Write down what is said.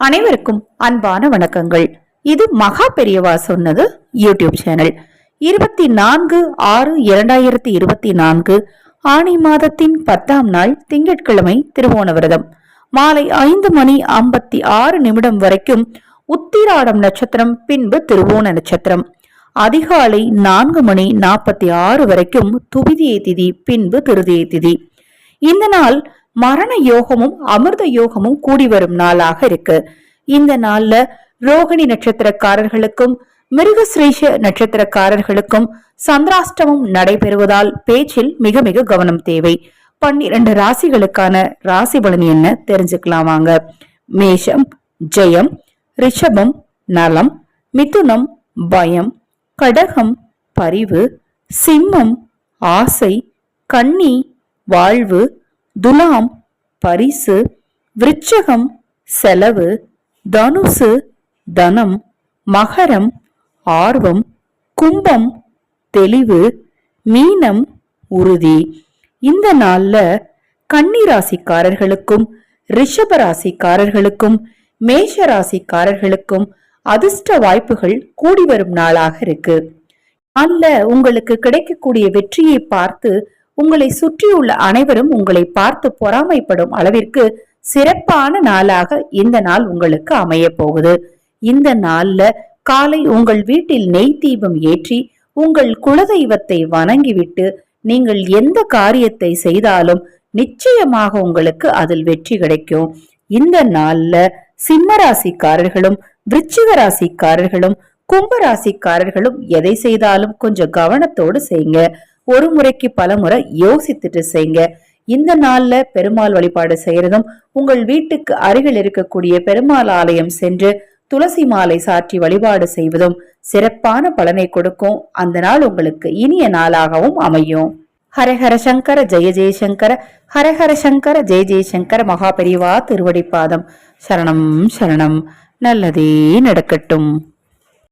அனைவருக்கும் அன்பான வணக்கங்கள். இது மகா பெரியவா சொன்னது யூடியூப் சேனல். இருபத்தி நான்கு ஆறு இரண்டாயிரத்தி இருபத்தி நான்கு ஆணி மாதத்தின் பத்தாம் நாள் திங்கட்கிழமை திருவோண விரதம் மாலை ஐந்து மணி ஐம்பத்தி ஆறு நிமிடம் வரைக்கும் உத்திராடம் நட்சத்திரம் பின்பு திருவோண நட்சத்திரம். அதிகாலை நான்கு மணி நாற்பத்தி ஆறு வரைக்கும் துவிதியை திதி பின்பு திருதியை திதி. இந்த நாள் மரண யோகமும் அமிர்த யோகமும் கூடி வரும் நாளாக இருக்கு. இந்த நாள்ல ரோகிணி நட்சத்திரக்காரர்களுக்கும் மிருகஸ்ரீஷ நட்சத்திரக்காரர்களுக்கும் சந்திராஷ்டமம் நடைபெறுவதால் பேச்சில் மிக மிக கவனம் தேவை. பன்னிரண்டு ராசிகளுக்கான ராசி பலன் என்ன தெரிஞ்சுக்கலாம் வாங்க. மேஷம் ஜெயம் ரிஷபம் நலம் மிதுனம் பயம் கடகம் பரிவு சிம்மம் ஆசை கன்னி வாழ்வு துலாம் பரிசு விருச்சகம் செலவு தனுசு தனம் மகரம் ஆர்வம் கும்பம் தெளிவு மீனம் உறுதி. இந்த நாள்ல கன்னிராசிக்காரர்களுக்கும் ராசிக்காரர்களுக்கும் ரிஷப ராசிக்காரர்களுக்கும் மேஷ ராசிக்காரர்களுக்கும் அதிர்ஷ்ட வாய்ப்புகள் கூடி வரும் நாளாக இருக்கு. நாள்ல உங்களுக்கு கிடைக்கக்கூடிய வெற்றியை பார்த்து உங்களை சுற்றியுள்ள அனைவரும் உங்களை பார்த்து பொறாமைப்படும் அளவிற்கு சிறப்பான நாளாக இந்த நாள் உங்களுக்கு அமைய போகுது. இந்த நாள்ல காலை உங்கள் வீட்டில் நெய் தீபம் ஏற்றி உங்கள் குலதெய்வத்தை வணங்கிவிட்டு நீங்கள் எந்த காரியத்தை செய்தாலும் நிச்சயமாக உங்களுக்கு அதில் வெற்றி கிடைக்கும். இந்த நாள்ல சிம்ம ராசிக்காரர்களும் விருச்சிக ராசிக்காரர்களும் கும்ப ராசிக்காரர்களும் எதை செய்தாலும் கொஞ்சம் கவனத்தோடு செய்யுங்க ஒரு முறைக்கு பல முறை யோசித்துட்டு செய்யுங்க இந்த நாள்ல பெருமாள் வழிபாடு செய்யறதும் உங்கள் வீட்டுக்கு அருகில் இருக்கக்கூடிய பெருமாள் ஆலயம் சென்று துளசி மாலை சாற்றி வழிபாடு செய்வதும் சிறப்பான பலனை கொடுக்கும். அந்த நாள் உங்களுக்கு இனிய நாளாகவும் அமையும். ஹரஹர சங்கர ஜெய ஜெயசங்கர ஹரஹர சங்கர ஜெய ஜெயசங்கர மகாபெரிவா திருவடிப்பாதம் சரணம் சரணம். நல்லதே நடக்கட்டும்.